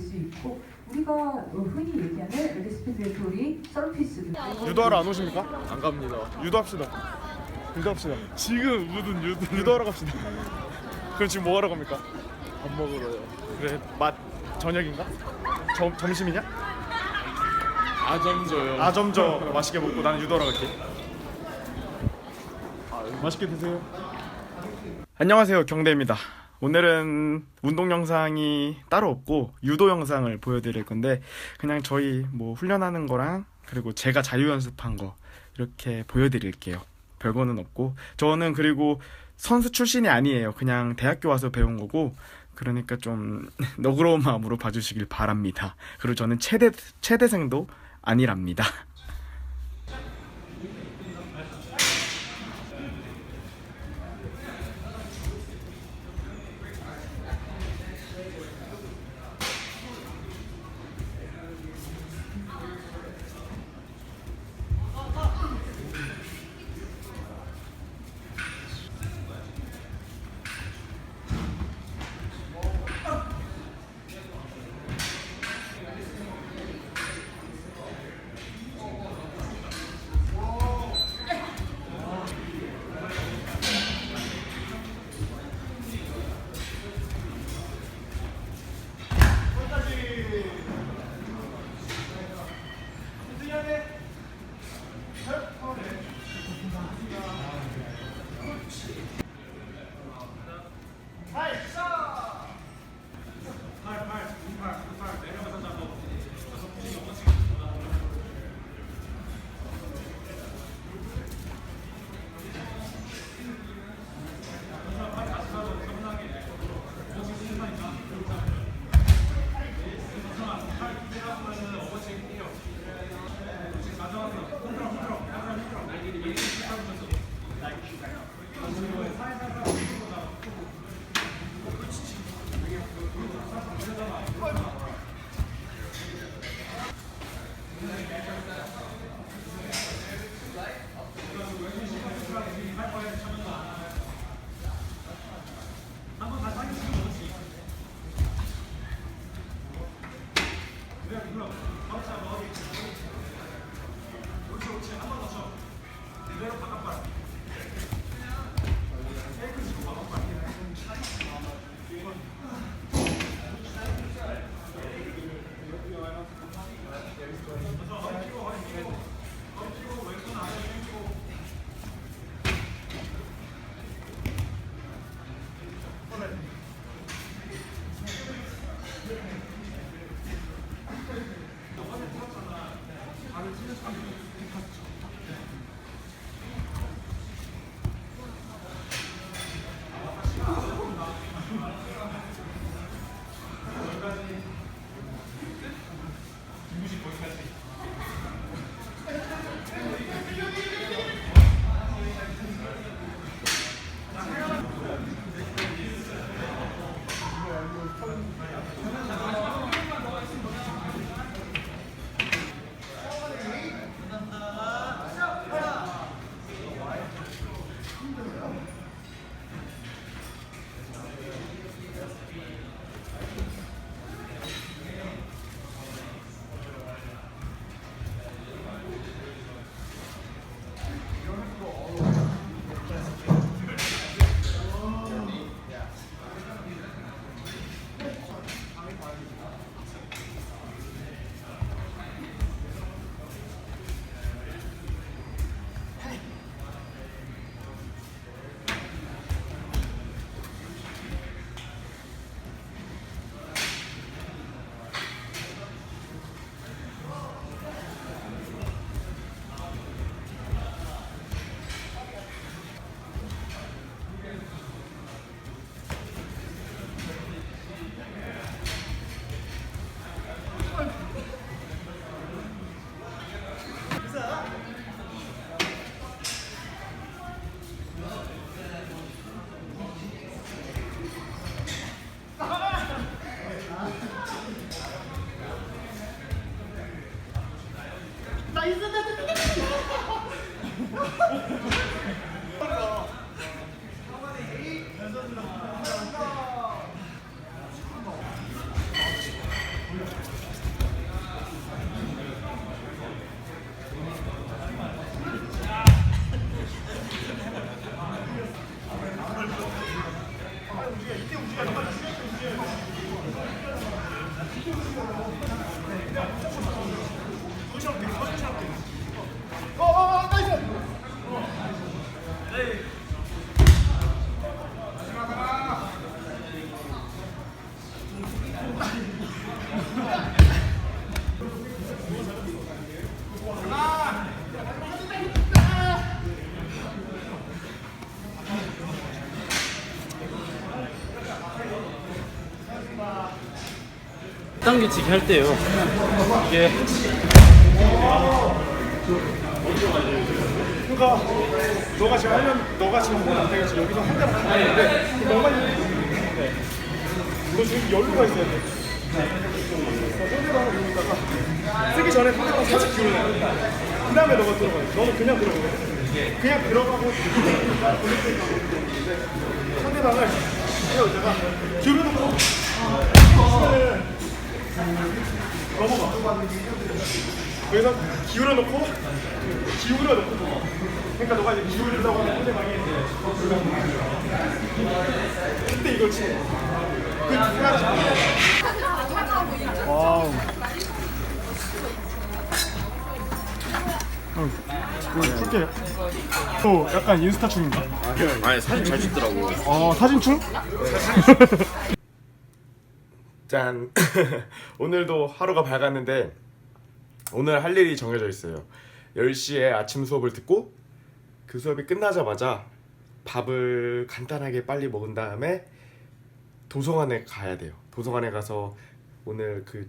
수 있고 우리가 흔히 얘기하는 레스피레토리 서피스 유도하러 안 오십니까? 안 갑니다. 유도합시다. 유도합시다. 지금 무슨 유도 유도하러 갑시다. 그럼 지금 뭐 하러 갑니까? 밥 먹으러요. 그래 맛 저녁인가? 점 점심이냐? 아점저요. 아점저 맛있게 먹고 나는 유도하러 갈게. 맛있게 드세요. 안녕하세요 경대입니다. 오늘은 운동 영상이 따로 없고 유도 영상을 보여드릴 건데 그냥 저희 뭐 훈련하는 거랑 그리고 제가 자유 연습한 거 이렇게 보여드릴게요. 별거는 없고 저는 그리고 선수 출신이 아니에요. 그냥 대학교 와서 배운 거고 그러니까 좀 너그러운 마음으로 봐주시길 바랍니다. 그리고 저는 최대 최대생도 아니랍니다. 당규치기 할 때요. 이게 그러니까 너가 지금 하면 너가 지금 하면 안 되겠지 여기서 한 대만 하는데 너만 네. 너 지금 열로가 있어야 돼. 상대방을 보니까 쓰기 전에 상대방 살짝 기울여. 그 다음에 너가 들어가 너는 그냥 들어가 그냥 들어가고 상대방을 헤어다가 기울여놓고. 시간을 넘어가 여기서 기울여 놓고 기울여 놓고 그러니까 너가 이제 기울이려고 하면 상대방이 그때 이걸 치. 그 해야지. 와우. 어, 이거 줄게. 또 약간 인스타 충인가? 아니 사진 잘 찍더라고. 어 사진충? 짠. 오늘도 하루가 밝았는데 오늘 할 일이 정해져 있어요. 10시에 아침 수업을 듣고 그 수업이 끝나자마자 밥을 간단하게 빨리 먹은 다음에 도서관에 가야 돼요. 도서관에 가서 오늘 그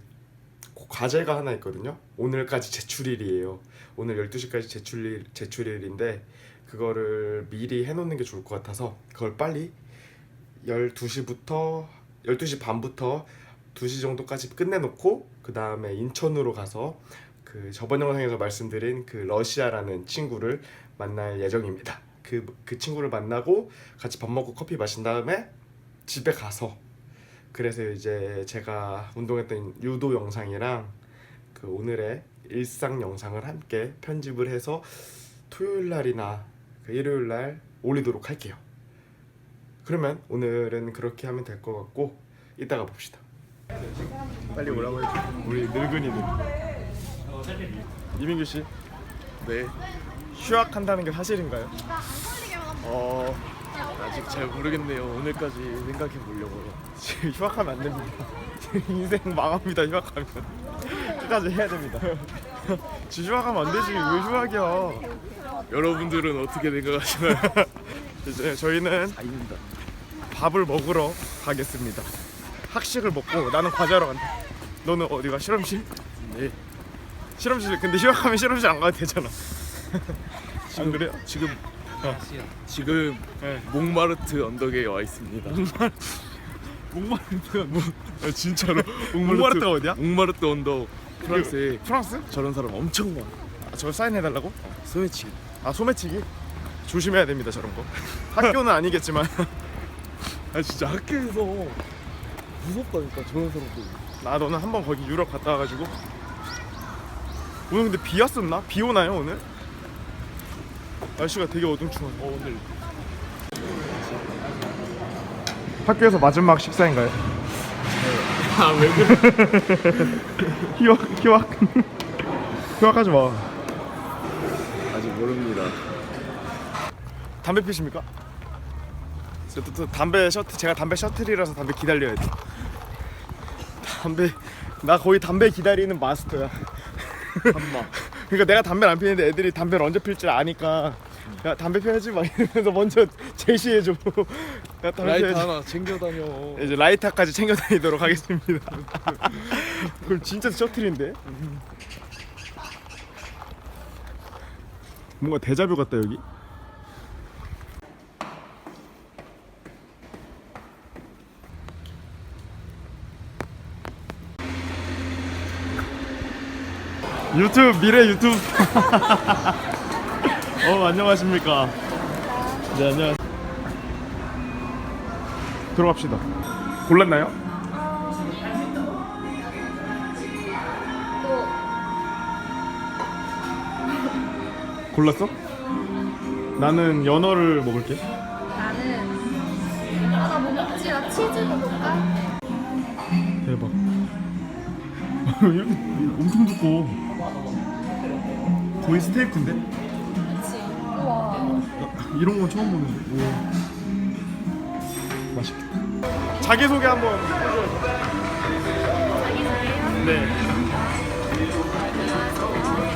과제가 하나 있거든요. 오늘까지 제출일이에요. 오늘 12시까지 제출일, 제출일인데 그거를 미리 해 놓는 게 좋을 것 같아서 그걸 빨리 12시부터 12시 반부터 2시 정도까지 끝내놓고 그 다음에 인천으로 가서 그 저번 영상에서 말씀드린 그 러시아라는 친구를 만날 예정입니다. 그, 그 친구를 만나고 같이 밥 먹고 커피 마신 다음에 집에 가서 그래서 이제 제가 운동했던 유도 영상이랑 그 오늘의 일상 영상을 함께 편집을 해서 토요일 날이나 그 일요일 날 올리도록 할게요. 그러면 오늘은 그렇게 하면 될 것 같고 이따가 봅시다. 빨리 오라고 해줘. 우리 늙은이들. 이민규 씨, 네. 휴학한다는 게 사실인가요? 어 아직 잘 모르겠네요. 오늘까지 생각해 보려고요. 지금 휴학하면 안 됩니다. 인생 망합니다. 휴학하면 끝까지 해야 됩니다. 지 휴학하면 안 되지. 왜 휴학이야? 여러분들은 어떻게 생각하시나요? 이제 저희는. 밥을 먹으러 가겠습니다. 학식을 먹고 나는 과제하러 간다. 너는 어디가 실험실? 네. 실험실 근데 휴학하면 실험실 안 가도 되잖아. 안 그래요? 지금 지금 네. 몽마르트 언덕에 와 있습니다. 몽마르트가 뭐? 아, 진짜로 몽마르트가 어디야? 몽마르트 언덕 프랑스에 프랑스? 저런 사람 엄청 많아. 아, 저거 사인해달라고? 소매치기. 아 소매치기? 조심해야 됩니다 저런 거. 학교는 아니겠지만 아 진짜 학교에서 무섭다니까 사람들. 나 너는 한 번 거기 유럽 갔다 와가지고 오늘 근데 비 왔었나? 비 오나요 오늘? 날씨가 되게 어둠충하네. 어 오늘 학교에서 마지막 식사인가요? 아왜 그래? 휴학 휴학 휴학하지 마. 아직 모릅니다. 담배 피십니까? 저 또, 또 담배 셔틀 제가 담배 셔틀이라서 담배 기다려야 돼. 담배 나 거의 담배 기다리는 마스터야. 한마. 그러니까 내가 담배를 안 피는데 애들이 담배를 언제 필 줄 아니까 야 담배 피워야지 막 이러면서 먼저 제시해줘. 야 담배 라이트 피워야지. 하나 챙겨 다녀. 이제 라이터까지 챙겨 다니도록 하겠습니다. 그럼 진짜 셔틀인데? 뭔가 대자뷰 같다 여기. 유튜브 미래 유튜브. 어 안녕하십니까. 네 안녕. 들어갑시다. 골랐나요? 골랐어? 나는 연어를 먹을게. 나는 아나 뭐 먹지? 나 치즈 먹을까? 대박. 엄청 두꺼워. 거의 스테이크인데? 그치. 우와. 이런 건 처음 보는데. 오. 맛있겠다. 자기 소개 한번 해줘요. 자기소개요? 네.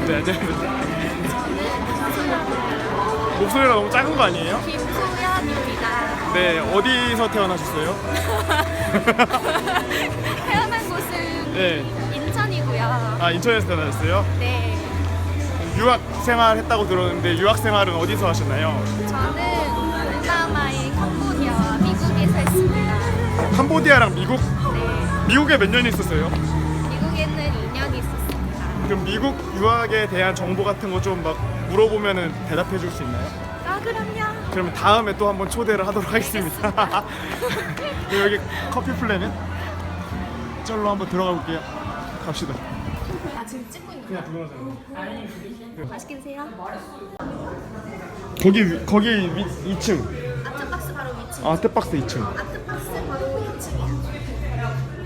네, 안녕하세요. 목소리가 너무 작은 거 아니에요? 김소연입니다. 네, 어디서 태어나셨어요? 태어난 곳은 네. 인천이고요. 아, 인천에서 태어나셨어요? 네. 유학 생활 했다고 들었는데 유학 생활은 어디서 하셨나요? 저는 동남아의 캄보디아와 미국에서 했습니다. 캄보디아랑 미국? 네. 미국에 몇 년 있었어요? 미국에는 2년 있었습니다. 그럼 미국 유학에 대한 정보 같은 거 좀 막 물어보면은 대답해 줄 수 있나요? 아, 그럼요. 그러면 다음에 또 한번 초대를 하도록 하겠습니다. 여기 커피 플래는 저로 한번 들어가 볼게요. 갑시다. 아, 지금 찍고 있는 그냥. 거 맛있게 드세요. 거기 위- 거기 위, 2층. 아트박스 바로 위치. 아트박스 2층. 아트박스 바로 2층이야.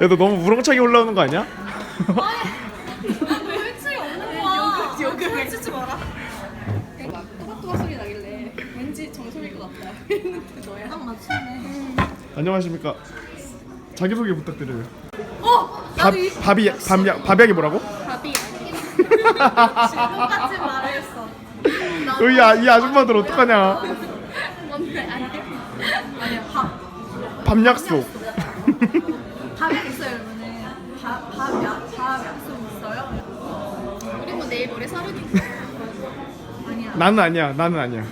야 너 너무 우렁차게 올라오는 거 아니야? 안녕하십니까. 자기 소개 부탁드려요. 어! 밥 밥이 밥이 밥약이 뭐라고? 밥이 질문같이 말했어. 여기 아, 이 아줌마들 어떡하냐? 뭔데? 아니야. 아니야 밥. 밥 약속. 밥이 있어요 여러분은. 밥 밥 약, 밥 약속 있어요. 우리 뭐 내일 모레 서른이고. 아니야. 나는 아니야. 나는 아니야.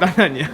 나는 아니야.